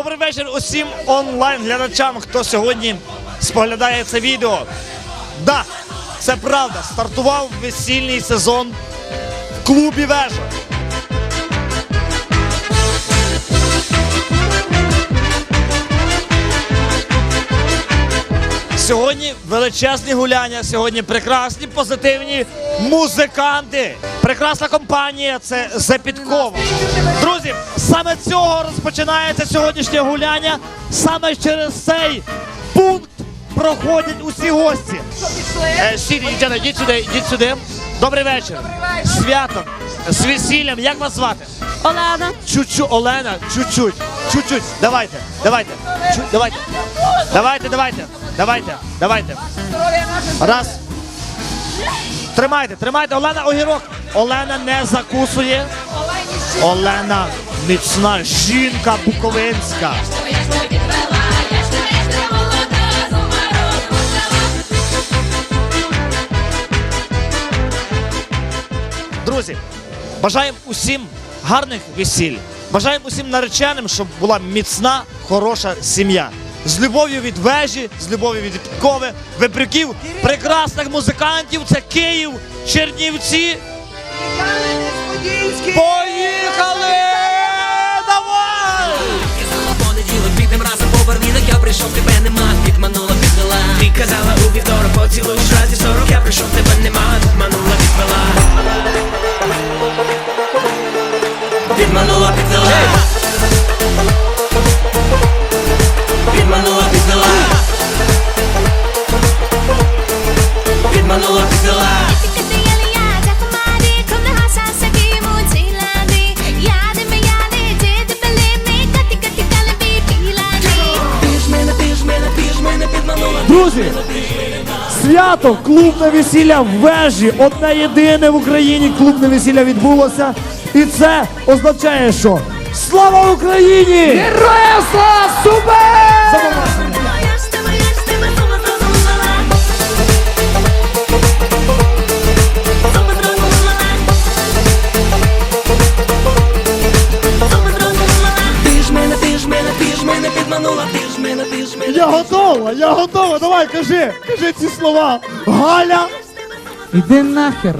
Добрий вечір усім онлайн-глядачам, хто сьогодні споглядає це відео. Да, це правда. Стартував весільний сезон в клубі Вежа. Сьогодні величезні гуляння, сьогодні прекрасні, позитивні музиканти. Прекрасна компанія це Запідкова. Друзі, саме цього розпочинається сьогоднішнє гуляння. Саме через цей пункт проходять усі гості. Е, Сірі, дівчата, йдіть сюди, йдіть сюди. Добрий вечір. Свято. З весіллям. Як вас звати? Олена. Чуть-чуть, Олена, чуть-чуть, чуть-чуть. Давайте, давайте, чуть, давайте. Давайте, давайте, давайте, давайте. Раз. Тримайте, тримайте. Олена огірок. Олена не закусує. Олена міцна жінка буковинська. Друзі, бажаємо усім гарних весіль. Бажаємо усім нареченим, щоб була міцна, хороша сім'я. З любов'ю від вежі, з любов'ю від підкови, виприків прекрасних музикантів. Це Київ, Чернівці. Поїхали! Давай! Понеділок бідним разом повернінок, я прийшов, тебе нема, підманула, підвела Ти казала у вівторок, поцілуєш Друзі, свято клубне весілля в вежі. Одне єдине в Україні клубне весілля відбулося. І це означає, що слава Україні! Героям слава! Супер! Готова, готова. Давай, кажи, кажи ці слова. Галя, Іди нахер.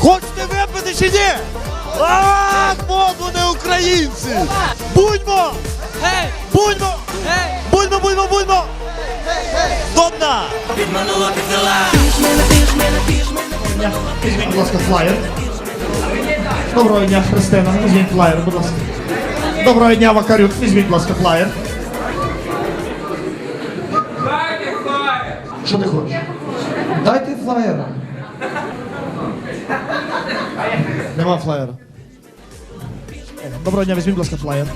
хочете випити чи ні? Ах, от вони українці! Будьмо! Будьмо! Будьмо, будьмо, будьмо! До дна! Підманула, підвела Ти ж мене, ти ж мене, ти ж мене Візьміть, будь ласка, флаєр. Доброго дня, Христина. Візьміть флаєр, будь ласка. Доброго дня, Вакарюк. Візьміть, будь ласка, флаєр. Що ти хочеш? Дайте флаєра. Нема флаєра. Доброго дня, візьміть, будь ласка, флаєр.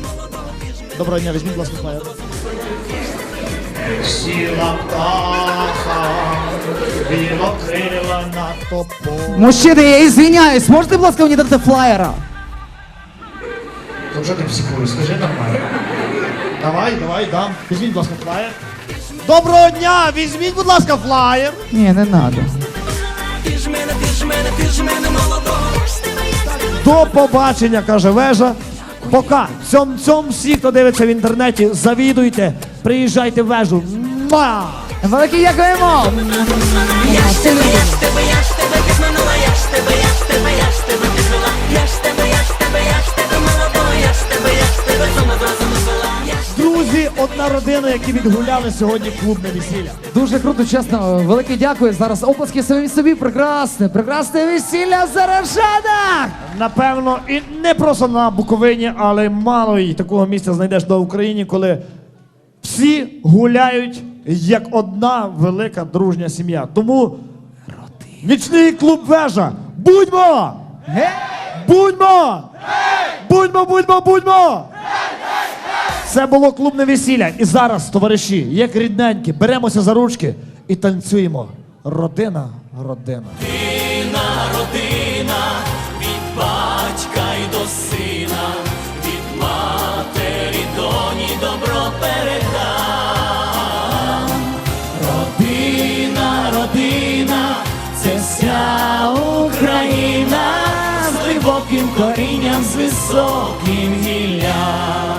Доброго дня, візьміть, будь ласка, флаєр. Сіла птаха, білокрила на тополі. Мужчини, я извиняюсь, можете, будь ласка, мені дати флаєра? То вже ти психуєш, скажи нормально. Давай, давай, дам. Візьміть, будь ласка, флаєр. Доброго дня! Візьміть, будь ласка, флаєр. Ні, не надо. До побачення, каже вежа. Пока. Цьом, цьом всі, хто дивиться в інтернеті, завідуйте, приїжджайте в вежу. Ма! Великі дякуємо! Я ж тебе, я ж тебе, я ж тебе підманула Я ж тебе, я ж тебе, я ж тебе підвела одна родина, які відгуляли сьогодні клубне весілля. Дуже круто, чесно. Велике дякую. Зараз оплески самі собі. Прекрасне, прекрасне весілля в Зарашанах! Напевно, і не просто на Буковині, але мало й такого місця знайдеш на Україні, коли всі гуляють як одна велика дружня сім'я. Тому нічний клуб вежа. Будьмо! Будьмо! Будьмо, будьмо, будьмо! Це було клубне весілля. І зараз, товариші, як рідненькі, беремося за ручки і танцюємо. Родина, родина. Родина, родина, від батька й до сина, від матері, доні добро передам. Родина, родина, це вся Україна з глибоким корінням, з високим гіллям.